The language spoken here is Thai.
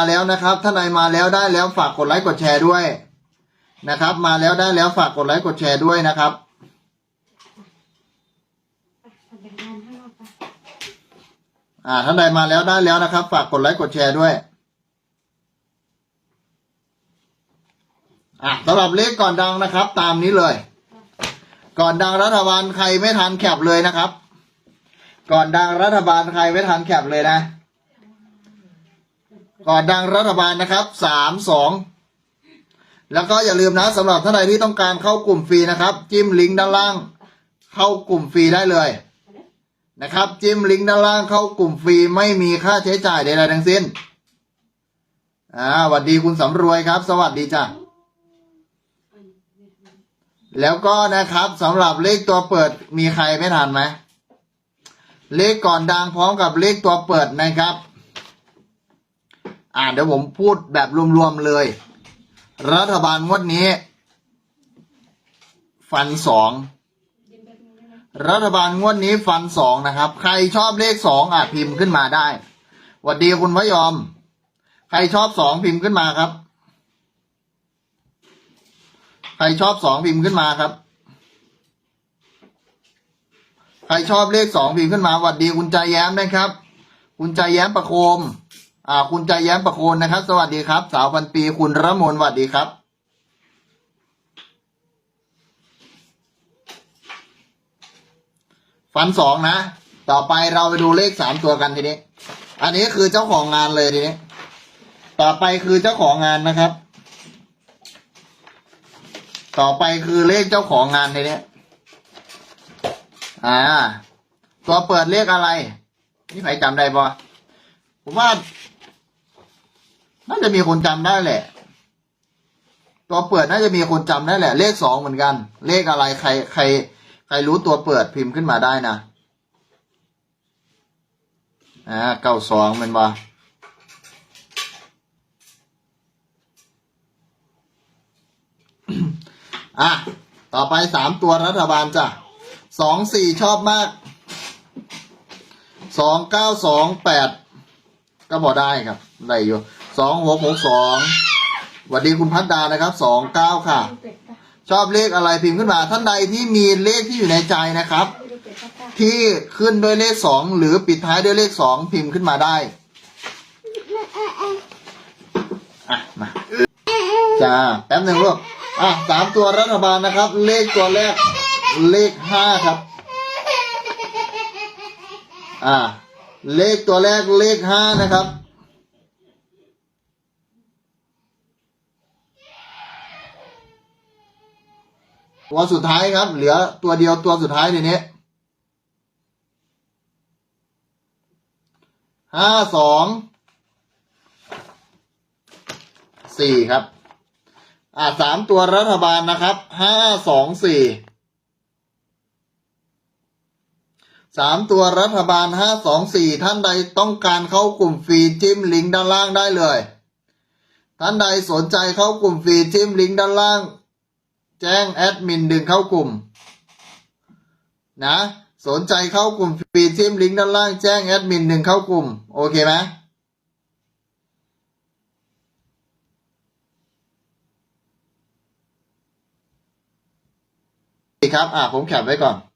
มาแล้วนะครับท่านใดมาแล้วได้แล้วฝากกดไลค์กดแชร์ด้วยนะครับ มาแล้วได้แล้วฝากกดไลค์กดแชร์ด้วยนะครับอ่าท่านใดมาแล้วได้แล้วนะครับ ฝากกดไลค์กดแชร์ด้วยอะสำหรับเลขก่อนดังนะครับ ตามนี้เลย ก่อนดังรัฐบาลใครไม่ทันแคปเลยนะครับ ก่อนดังรัฐบาลใครไม่ทันแคปเลยนะ ก่อนดังรัฐบาลนะครับสามสองแล้วก็อย่าลืมนะสำหรับท่านใดที่ต้องการเข้ากลุ่มฟรีนะครับ จิ้มลิงก์ด้านล่าง เข้ากลุ่มฟรีได้เลยนะครับ จิ้มลิงก์ด้านล่างเข้ากลุ่มฟรีไม่มีค่าใช้จ่ายใดๆทั้งสิ้นอ่าสวัสดีคุณสำรวยครับ สวัสดีจ้ะแล้วก็นะครับสำหรับเลขตัวเปิดมีใครไม่ทันไหมเลขก่อนดังพร้อมกับเลขตัวเปิดนะครับ อ่าเดี๋ยวผมพูดแบบรวมๆเลย รัฐบาลงวดนี้ ฟันสองรัฐบาลงวดนี้ฟันสองนะครับ ใครชอบเลขสองอะพิมพ์ขึ้นมาได้หวัดดีคุณพยอม ใครชอบสองพิมพ์ขึ้นมาครับ ใครชอบสองพิมพ์ขึ้นมาครับ ใครชอบเลขสองพิมพ์ขึ้นมาหวัดดีคุณใจแย้มนะครับ คุณใจแย้มประโคม อ่า คุณใจแย้มประโคนนะครับ สวัสดีครับ สาวพันปี คุณระมนสวัสดีครับ ฟันสองนะ ต่อไปเราไปดูเลขสามตัวกันทีนี้ อันนี้คือเจ้าของงานเลยทีนี้ ต่อไปคือเจ้าของงานนะครับ ต่อไปคือเลขเจ้าของงานทีนี้ อ่า ตัวเปิดเลขอะไร นี่ใครจำได้ปะผมว่า น่าจะมีคนจำได้แหละ ตัวเปิดน่าจะมีคนจำได้แหละ เลขสองเหมือนกัน เลขอะไรใคร ใคร ใครรู้ตัวเปิดพิมพ์ขึ้นมาได้นะอ่าเก้าสองมันว่าอะ ต่อไปสามตัวรัฐบาลจ้ะสองสี่ชอบมากสองเก้าสองแปด ก็พอได้ครับได้อยู่สองหกหกสองสวัสดีคุณพัฒดานะครับสองเก้าค่ะ ชอบเลขอะไรพิมพ์ขึ้นมา ท่านใดที่มีเลขที่อยู่ในใจนะครับ ที่ขึ้นด้วยเลขสองหรือปิดท้ายด้วยเลขสองพิมพ์ขึ้นมาได้อะมาจ้าแป๊บหนึ่งลูกอะสามตัวรัฐบาลนะครับ เลขตัวแรกเลขห้าครับ อ่า เลขตัวแรกเลขห้านะครับ ตัวสุดท้ายครับ เหลือตัวเดียวตัวสุดท้ายทีนี้ห้าสองสี่ครับ อ่าสามตัวรัฐบาลนะครับห้าสองสี่ สามตัวรัฐบาลห้าสองสี่ท่านใดต้องการเข้ากลุ่มฟรีจิ้มลิงก์ด้านล่างได้เลย ท่านใดสนใจเข้ากลุ่มฟรีจิ้มลิงก์ด้านล่าง แจ้งแอดมินดึงเข้ากลุ่ม นะสนใจเข้ากลุ่มฟรีทิ้มลิงก์ด้านล่างแจ้งแอดมินดึงเข้ากลุ่ม โอเคไหมครับ อะผมแคปไว้ก่อน